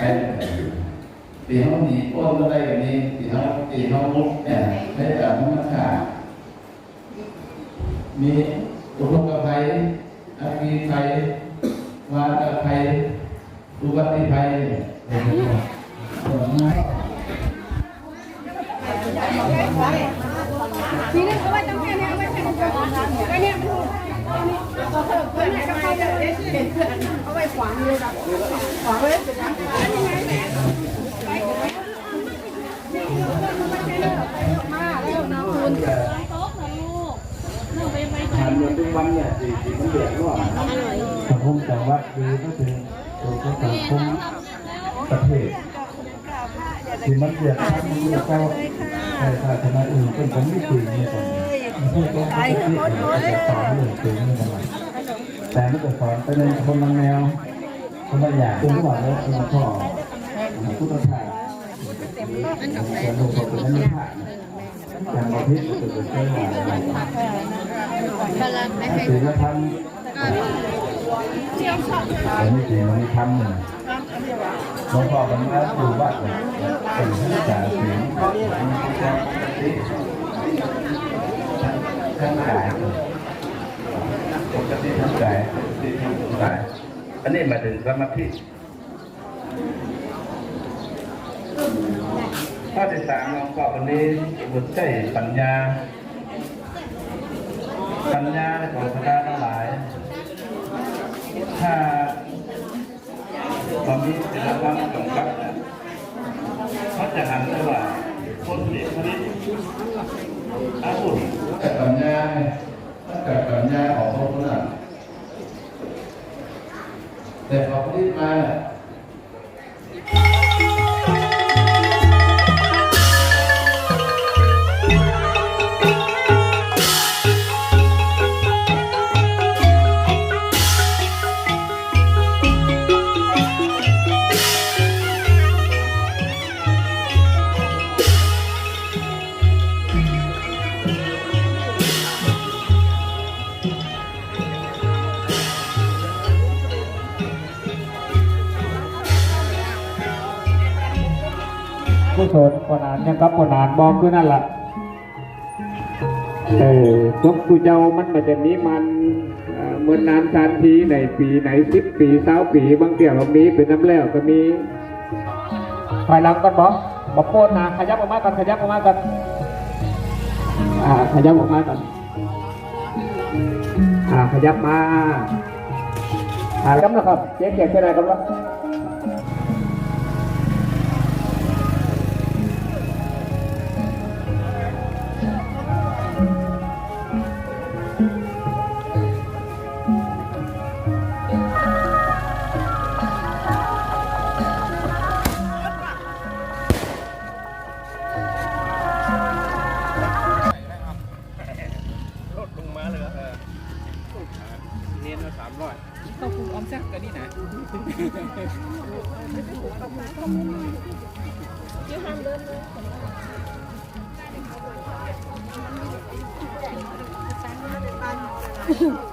มีหลายไพ่ตีเขาหนีโอนมาได้แบบนี้ตีเขาตีเขาลุกเนี่ยไม่แต่มันขาดมีอุทกภัยอาคีภัยวาตภัยอุบัติภัยผลไม้ ทีนี้ก็ว่าต้องแค่นี้ไม่ใช่ก็แค่นี้มันถูกก็เพิ่มเพื่อนก็ไปเลยเห็นเพื่อนเอาไปขวางเลยแบบขวางเลยเป็นยังไงแหมไปมาแล้วนะคุณ ทานวันทุกวันเนี่ยสีมันเดือดร้อนสังคมจังหวัดคือก็ถึงตัวก็สังคมประเทศที่มันเดือดร้อนมันก็ใครศาสนาอื่นเป็นผมไม่คุยเนี่ยผมไม่ต้องไปที่จะสอนเรื่องคุยไม่เป็นไรแต่ไม่จะสอนไปในคนละแนวคนละอย่างคุณก็บอกแล้วคุณพ่อพุทธทาสจะลงตัวเป็นนิพพานอย่างประเภท จะเป็นเจ้าหน้าที่ศีลธรรมอันนี้ศีลธรรมหลวงพ่อเป็นมาอยู่วัดเป็นผู้จ่าศีลทั้งกายปกติทั้งกายทั้งกายอันนี้มาถึงสมาธิข้อที่สามหลวงพ่อวันนี้บุตรใจปัญญา ปัญญาของพระทั้งหลาย ถ้าตอนนี้ศิลปะของรัฐเนี่ยเขาจะหันไปว่าคนที่คนนี้อาวุธแต่ปัญญาถ้าเกิดปัญญาของเขาคนนั้นแต่พอคนนี้มาเนี่ย กุศลปนานยังกับปนานบอกคือนั่นแหละเออสมกูเจ้ามันมาจะนี้มันเอ่อเหมือนนานชานทีในปีไหนสิบปีเศร้าปีบางเกี่ยวแบบนี้เป็นน้ำแล้วก็มีถอยหลังก่อนบอกบอกโคตรนะขยับออกมาก่อนขยับออกมาก่อนอ่าขยับออกมาก่อนอ่าขยับมาอ่ากำนะครับเจ๊เกียรติเท่าไหรกำลัง หมาหนึ่งกะเนาะ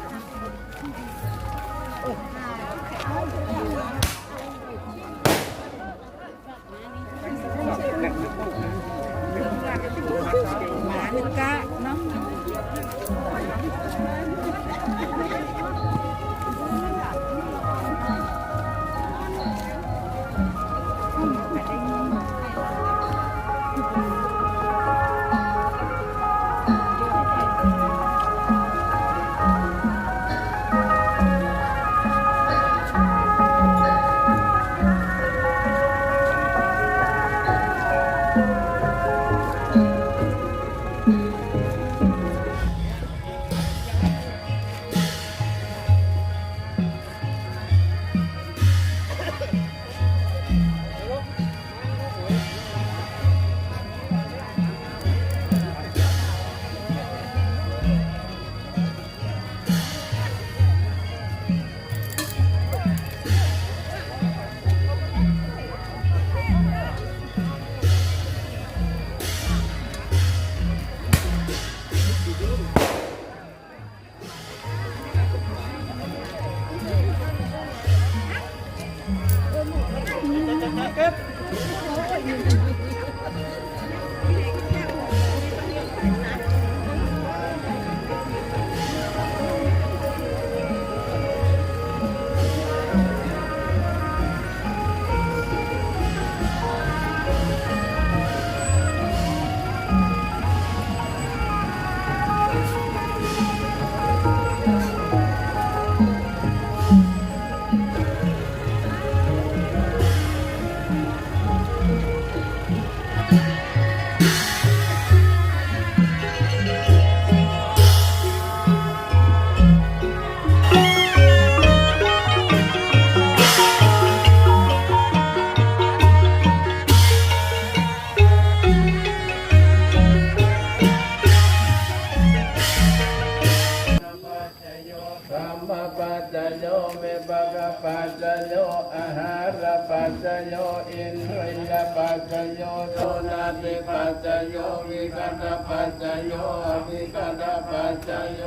จโยอินทรียปัจจโยโสนาติปัจจโยวิกัตปัจจโยอวิกัตปัจจโย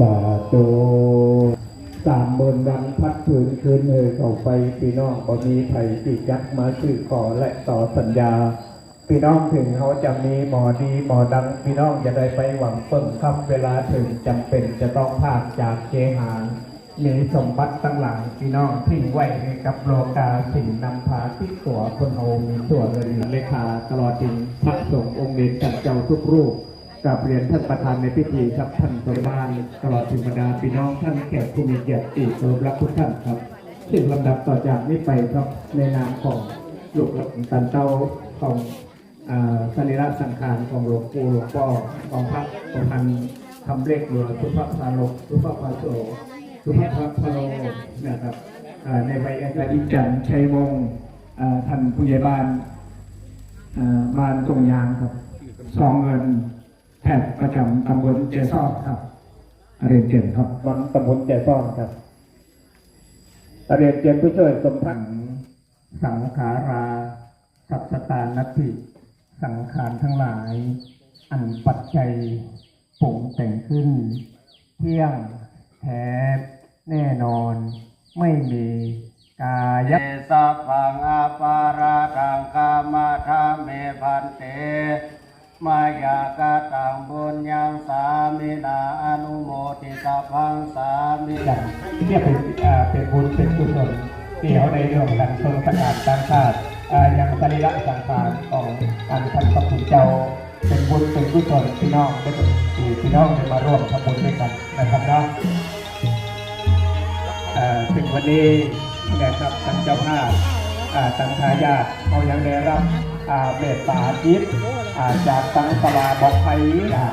สาธุสามหมื่นวันพัดผืนคืนเฮยออกไปพี่น้องบ่มีไผสิดยักมาสื่อขอและต่อสัญญา พี่น้องถึงเขาจะมีหมอดีหมอดัง พี่น้องจะได้ไปหวังเปิ่งคำเวลาถึงจำเป็นจะต้องพากจากเจหา นมีสมบัติตั้งหลังพี่น้องทิ้งไว้ให้กับโลกาสิ่งนำพาที่ตัวคนโอมีตัวเงินเลขาตลอดถึงพระสงฆ์องค์เด่นจัดเจ้าทุกรูปกับเรียนท่านประธานในพิธีครับท่านสมบานตลอดถึงบรรดาพี่น้องท่านแขกผู้มีเกียรติอีกเคารพรักทุกท่านครับซึ่งลำดับต่อจากนี้ไปครับในนามของลูกหลานตันเต้าของอ่าสรีระสังขารของหลวงปู่หลวงพ่อของพระประพันธ์ทำเลขหลวงสุภาพาโลสุภาพาโส สุภาพพาโลนะครับอ่าในใบอาจารย์อิจันทร์ชัยวงศ์อ่าท่านผู้ใหญ่บ้านอ่าบ้านตรงยางครับซองเงินแพทย์ประจำตำบลเจซอนครับเรียนเจนครับวังตำบลเจซอนครับเรียนเจนผู้ช่วยสมพันธ์สังขาราสัพสตานติสังขารทั้งหลาย อันปัจจัยปรุงแต่งขึ้น เที่ยงแท้ แน่นอนไม่มีกายเอสัพพังอาปาราตังกามาทาเมพันเต มายากาตังบุญยังสามินาอนุโมทิตาพังสามิอย่างเนี่ยเป็นอ่าเป็นบุญเป็นกุศลที่เขาได้ร่วมกันทรงสกัดตั้งชาติอ่าอย่างสรีระสังขารของอันท่านพระคุณเจ้าเป็นบุญเป็นกุศลพี่น้องได้ที่พี่น้องได้มาร่วมทำบุญด้วยกันนะครับเนาะอ่า ถึงวันนี้นะครับท่านเจ้าภาพอ่าทางทายาทเขายังได้รับอ่าเมตตาจิตอ่าจากตังสลาบอกไผ่อ่า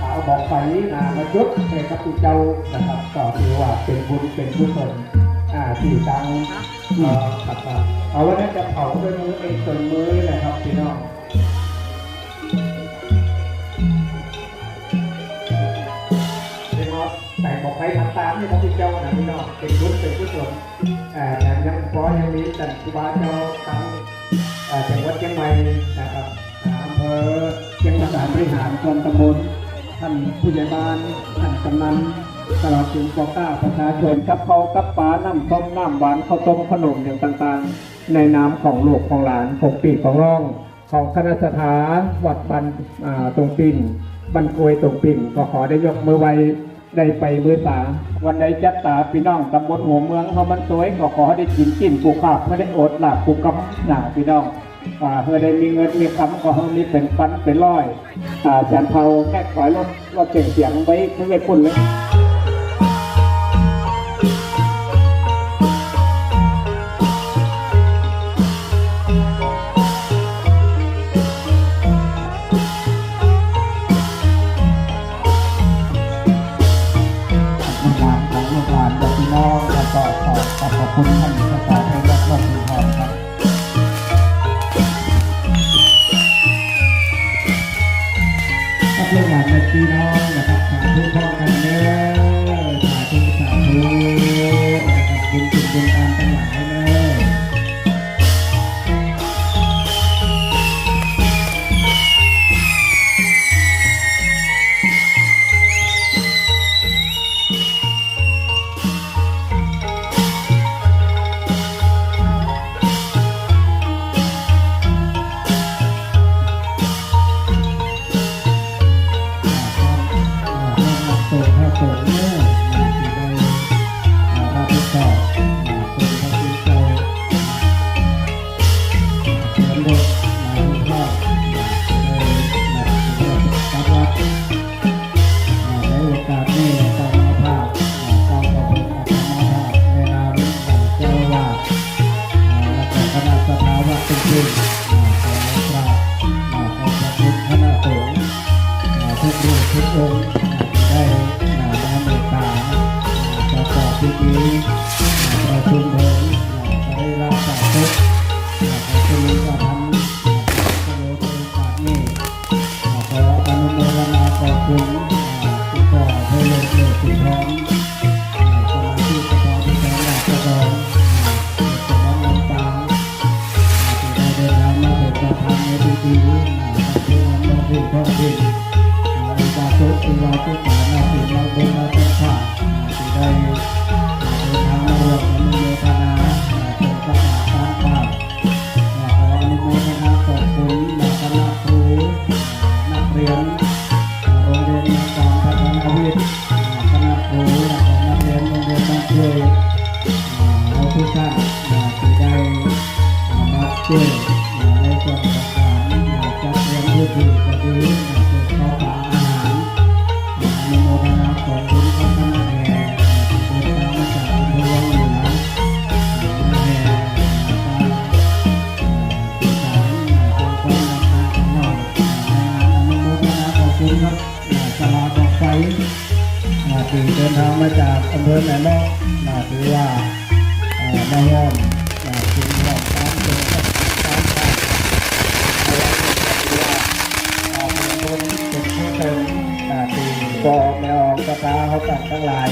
เอาบอกไปนะมายุดให้กับผู้เจ้านะครับก็ถือว่าเป็นบุญเป็นกุศลอ่าที่ทางเอ่อครับครับเอาวันนั้นจะเผาด้วยมือเองส่วนมือนี่แหละครับพี่น้อง แต่งบอกไปทำตามนี่ครับพี่เจ้านะพี่น้องเป็นบุญเป็นกุศลอ่าแต่ยังพอยังมีจันทร์ครูบาเจ้าทางอ่าจังหวัดเชียงใหม่นะครับอำเภอเชียงสารบริหารส่วนตำบลท่านผู้ใหญ่บ้านท่านกำนันตลอดถึงปอก้าประชาชนกับเขากับปลาน้ำส้มน้ำหวานข้าวต้มขนมอย่างต่างๆ ในนามของลูกของหลานของปีของร่อง ของคณะสถาวัดบันตรงปิ่นบันกวยตรงปิ่นก็ขอได้ยกมือไว้ ได้ไปมือสาวันใดจัดตาพี่น้องตำบลหัวเมืองเขามันสวยก็ขอได้กินกินปูขาบไม่ได้อดหลับปูกกำหนาพี่น้องอ่าเพื่อได้มีเงินมีคำก็ให้มีเป็นฟันเป็นร้อยอ่าจันเผาแค่ถอยรถรถเจ๋งเสียงไว้ไม่ไว้พุ่นเลย พี่น้องนะครับสาธุพร้อมกัน ดูดีเว้ยมาเรียนมาเรียนมาเรียนมาโซติวาตุปานาเรียนมาบนมาต้นข้าจะได้เดินทางมาหลอกมาเมืองพนาเป็นพระมหาข้าข้าขออนุโมทนาขอบคุณมาคณะครูนักเรียนโรงเรียนต่างพัฒนาวิทย์คณะครูนักเรียนโรงเรียนบ้านช่วยเราทุกท่านจะได้มาช่วย องบุญของคณะแห่เดินทางมาจากอำเภอวังเหนือแห่การสื่อสารของความรักของน้องในงานอนุโมทนาข เขาตัดทั้งหลาย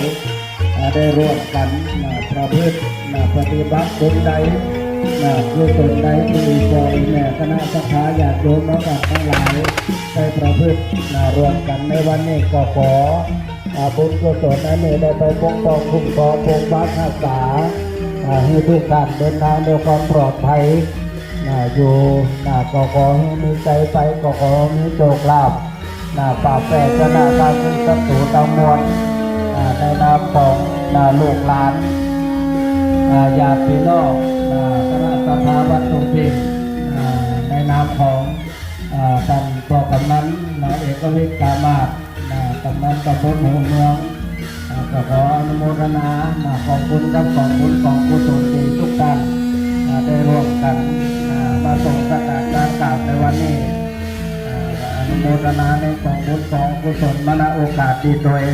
ได้ร่วมกันมาประพฤติปฏิบัติบุญใดรู้ตนใดที่มีปอยแม่คณะสัาญาติโยมนักการทั้งหลายได้ประพฤติรวมกันในวันนี้ก็ขอบุญกุศลนั้นได้ไปปกป้องคุ้มครองปกปักรักษาให้ทุกท่านเดินทางด้วยความปลอดภัยอยู่ก็ขอให้มีใจไปก็ขอมีโชคลาภ นาป่าแฝดชนะการเป็นศัตูตามวลอ่าในนามของอ่าลูกหลานอ่าญาติพี่น้องอ่าคณะสภาวัดตุงพิมในนามของท่านพ่อกำนันนาเอกวิทย์กามาศอ่ากำนันตำบลหัวเมืองก็ขออนุโมทนาอ่าขอบคุณครับขอบคุณของกุศลที่ทุกท่านได้ร่วมกันมาส่งสถานการกล่าวในวันนี้ โมทนาในของบุญของกุศลมณโอกาสดีโดย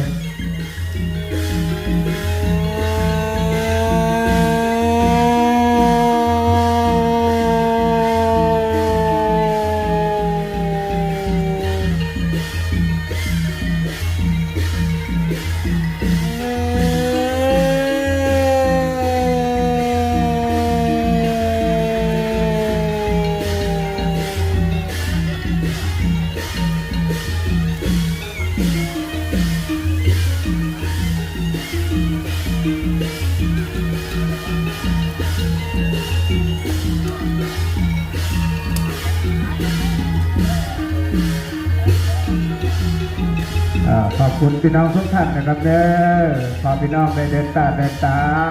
อ่าขอบคุณพี่น้องทุกท่านนะครับเด้อขอพี่น้องได้เดินตาเดินตาม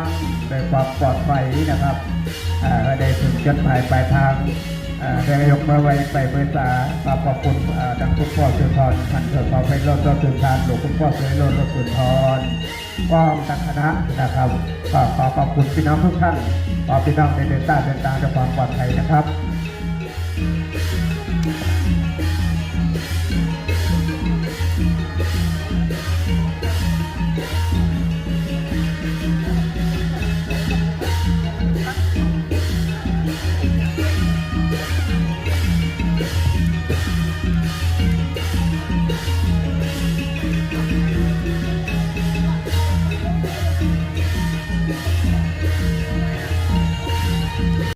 ในความปลอดภัยนะครับก็ได้ถึงจุดหมายปลายทางได้ยกมาไว้ไปเบอร์สาขอขอบคุณอ่าดังคุณพ่อสุนทรพันเถิดขอไปรถรถสุนทรหลวงคุณพ่อสุนทรรถสุนทรป้อมตักคณะนะครับขอขอบคุณพี่น้องทุกท่านขอพี่น้องได้เดินตาเดินตาด้วยความปลอดภัยนะครับ